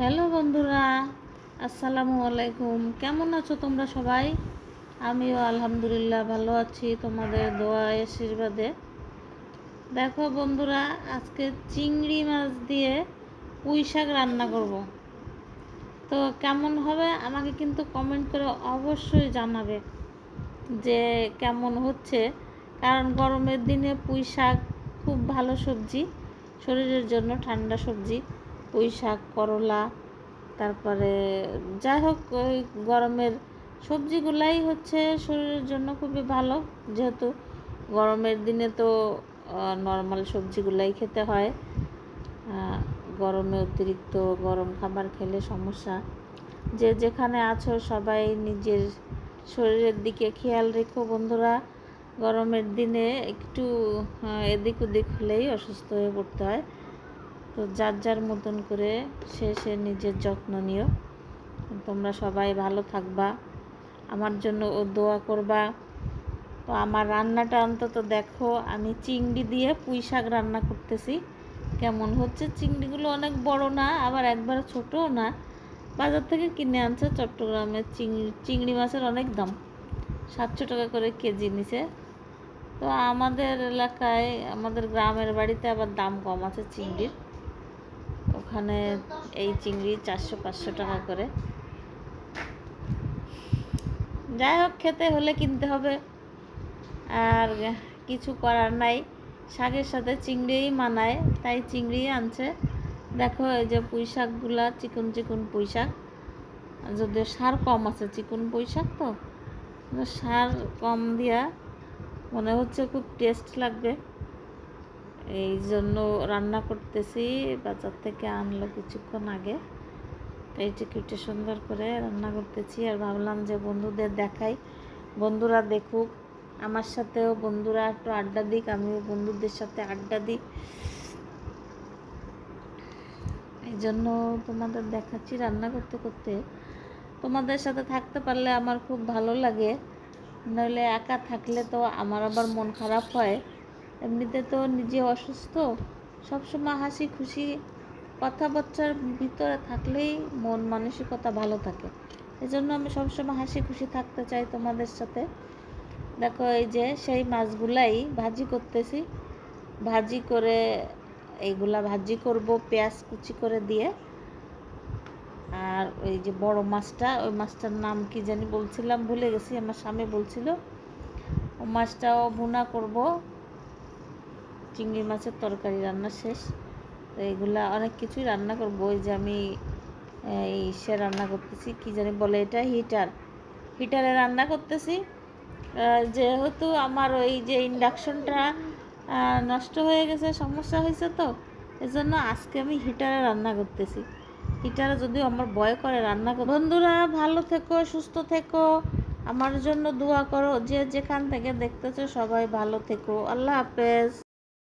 Hello বন্ধুরা, আসসালামু আলাইকুম। কেমন আছো তোমরা সবাই? আমিও আলহামদুলিল্লাহ ভালো আছি, তোমাদের দোয়া আশীর্বাদে। দেখো বন্ধুরা, আজকে চিংড়ি মাছ দিয়ে পুঁই শাক রান্না করব। তো কেমন হবে আমাকে কিন্তু কমেন্ট করে অবশ্যই জানাবে যে কেমন হচ্ছে। কারণ গরমের দিনে পুঁই শাক খুব ভালো সবজি, শরীরের জন্য ঠান্ডা সবজি। পুঁই শাক করলা, তারপরে যাই হোক, ওই গরমের সবজিগুলাই হচ্ছে শরীরের জন্য খুবই ভালো। যেহেতু গরমের দিনে তো নর্মাল সবজিগুলাই খেতে হয়। গরমে অতিরিক্ত গরম খাবার খেলে সমস্যা। যে যেখানে আছো সবাই নিজের শরীরের দিকে খেয়াল রেখো বন্ধুরা। গরমের দিনে একটু এদিক ওদিক হলেই অসুস্থ হয়ে পড়তে হয়। তো যার যার মতন করে সে সে নিজের যত্ন নিও। তোমরা সবাই ভালো থাকবা। আমার জন্য ও দোয়া করবা। তো আমার রান্নাটা অন্তত দেখো, আমি চিংড়ি দিয়ে পুঁই শাক রান্না করতেছি। কেমন হচ্ছে? চিংড়িগুলো অনেক বড় না, আবার একবারে ছোটও না। বাজার থেকে কিনে আনছে চট্টগ্রামের চিংড়ি চিংড়ি মাছের অনেক দাম। সাতশো টাকা করে কেজি নিছে। তো আমাদের এলাকায়, আমাদের গ্রামের বাড়িতে আবার দাম কম আছে চিংড়ির। ওখানে এই চিংড়ি চারশো, পাঁচশো টাকা করে। যাই হোক, খেতে হলে কিনতে হবে। আর কিছু করার নাই। শাকের সাথে চিংড়িই মানায়, তাই চিংড়ি আনছে। দেখো, এই যে পুঁই শাকগুলা, চিকন চিকন পুঁই শাক। যদিও সার কম আছে, চিকন পুঁই শাক তো সার কম দিয়া মনে হচ্ছে খুব টেস্ট লাগবে। এই জন্য রান্না করতেছি, বাজার থেকে আনলো কিছুক্ষণ আগে। এইটা কেটে সুন্দর করে রান্না করতেছি আর ভাবলাম যে বন্ধুদের দেখাই। বন্ধুরা দেখুক, আমার সাথেও বন্ধুরা একটু আড্ডা দিক, আমিও বন্ধুদের সাথে আড্ডা দিই। এই জন্য তোমাদের দেখাচ্ছি রান্না করতে করতে। তোমাদের সাথে থাকতে পারলে আমার খুব ভালো লাগে। নইলে একা থাকলে তো আমার আবার মন খারাপ হয়। এমনিতে তো নিজে অসুস্থ, সবসময় হাসি খুশি, কথাবার্তার ভিতরে থাকলেই মন মানসিকতা ভালো থাকে। এই জন্য আমি সবসময় হাসি খুশি থাকতে চাই তোমাদের সাথে। দেখো, এই যে সেই মাছগুলাই ভাজি করতেছি। ভাজি করে এইগুলা ভাজি করব পেঁয়াজ কুচি করে দিয়ে। আর ওই যে বড় মাছটা, ওই মাছটার নাম কি জানি বলছিলাম, ভুলে গেছি, আমার স্বামী বলছিল। ও মাছটাও ভুনা করব। চিংড়ি মাছের তরকারি রান্না শেষ। তো এইগুলা অনেক কিছুই রান্না করব। ওই যে আমি এই সে রান্না করতেছি। কি জানি বলে এটা? হিটার। হিটারে রান্না করতেছি। যেহেতু আমার ওই যে ইন্ডাকশনটা নষ্ট হয়ে গেছে, সমস্যা হয়েছে তো, এজন্য আজকে আমি হিটারে রান্না করতেছি। হিটারে যদিও আমার ভয় করে রান্না কর বন্ধুরা, ভালো থেকো, সুস্থ থেকো। আমার জন্য দোয়া করো। যে যেখান থেকে দেখতেছো সবাই ভালো থেকো। আল্লাহ হাফেজ।